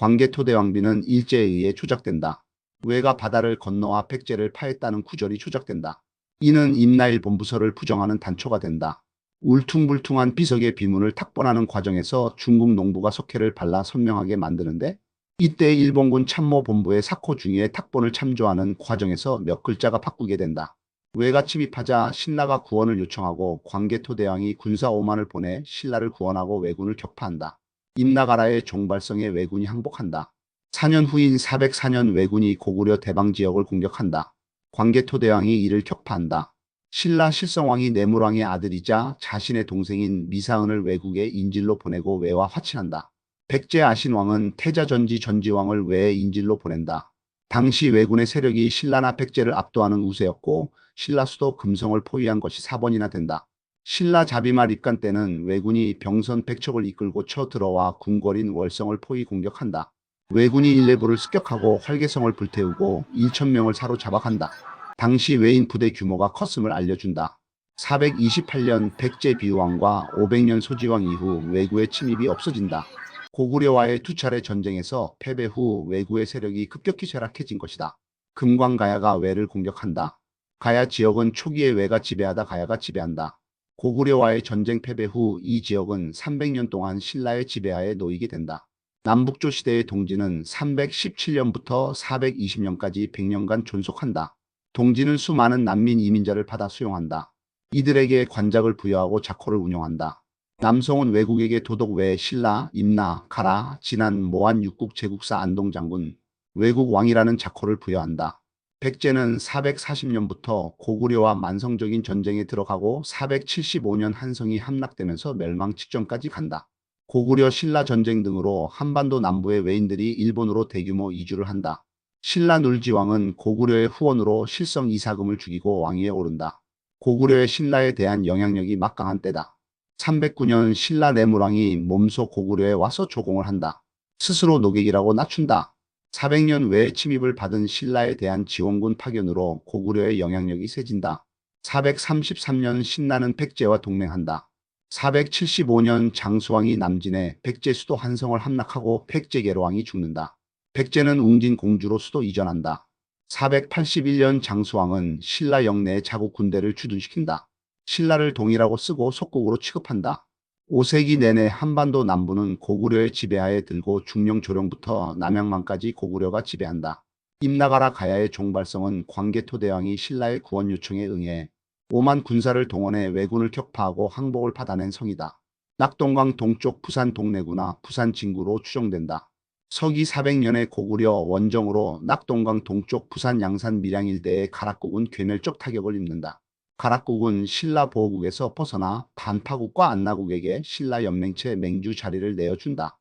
광개토대 왕비는 일제에 의해 조작된다. 외가 바다를 건너와 백제를 파했다는 구절이 조작된다. 이는 임나일 본부서를 부정하는 단초가 된다. 울퉁불퉁한 비석의 비문을 탁본하는 과정에서 중국 농부가 석회를 발라 선명하게 만드는데 이때 일본군 참모본부의 사코 중위의 탁본을 참조하는 과정에서 몇 글자가 바꾸게 된다. 외가 침입하자 신라가 구원을 요청하고 광개토 대왕이 군사 5만을 보내 신라를 구원하고 왜군을 격파한다. 임나가라의 종발성에 왜군이 항복한다. 4년 후인 404년 왜군이 고구려 대방 지역을 공격한다. 광개토대왕이 이를 격파한다. 신라 실성왕이 내물왕의 아들이자 자신의 동생인 미사은을 외국에 인질로 보내고 외와 화친한다. 백제 아신왕은 태자전지 전지왕을 외에 인질로 보낸다. 당시 왜군의 세력이 신라나 백제를 압도하는 우세였고 신라 수도 금성을 포위한 것이 4번이나 된다. 신라 자비말 입간 때는 왜군이 병선 백척을 이끌고 쳐들어와 궁궐인 월성을 포위 공격한다. 왜군이 일레부를 습격하고 활개성을 불태우고 1천명을 사로잡아 간다. 당시 외인 부대 규모가 컸음을 알려준다. 428년 백제 비왕과 500년 소지왕 이후 왜구의 침입이 없어진다. 고구려와의 두 차례 전쟁에서 패배 후 왜구의 세력이 급격히 쇠락해진 것이다. 금광가야가 왜를 공격한다. 가야 지역은 초기에 왜가 지배하다 가야가 지배한다. 고구려와의 전쟁 패배 후 이 지역은 300년 동안 신라의 지배하에 놓이게 된다. 남북조 시대의 동지는 317년부터 420년까지 100년간 존속한다. 동지는 수많은 난민 이민자를 받아 수용한다. 이들에게 관작을 부여하고 자코를 운영한다. 남송은 외국에게 도덕 외 신라, 임나, 가라, 진안, 모한 육국 제국사 안동 장군, 외국 왕이라는 자코를 부여한다. 백제는 440년부터 고구려와 만성적인 전쟁에 들어가고 475년 한성이 함락되면서 멸망 직전까지 간다. 고구려 신라 전쟁 등으로 한반도 남부의 외인들이 일본으로 대규모 이주를 한다. 신라 눌지왕은 고구려의 후원으로 실성 이사금을 죽이고 왕위에 오른다. 고구려의 신라에 대한 영향력이 막강한 때다. 309년 신라 내물왕이 몸소 고구려에 와서 조공을 한다. 스스로 노객이라고 낮춘다. 400년 외에 침입을 받은 신라에 대한 지원군 파견으로 고구려의 영향력이 세진다. 433년 신라는 백제와 동맹한다. 475년 장수왕이 남진해 백제 수도 한성을 함락하고 백제 계로왕이 죽는다. 백제는 웅진 공주로 수도 이전한다. 481년 장수왕은 신라 영내에 자국 군대를 주둔시킨다. 신라를 동이라고 쓰고 속국으로 취급한다. 5세기 내내 한반도 남부는 고구려의 지배하에 들고 중령 조령부터 남양만까지 고구려가 지배한다. 임나가라 가야의 종발성은 광개토대왕이 신라의 구원 요청에 응해 5만 군사를 동원해 왜군을 격파하고 항복을 받아낸 성이다. 낙동강 동쪽 부산 동래구나 부산 진구로 추정된다. 서기 400년에 고구려 원정으로 낙동강 동쪽 부산 양산 밀양 일대의 가락국은 괴멸적 타격을 입는다. 가락국은 신라 보호국에서 벗어나 반파국과 안나국에게 신라 연맹체 맹주 자리를 내어준다.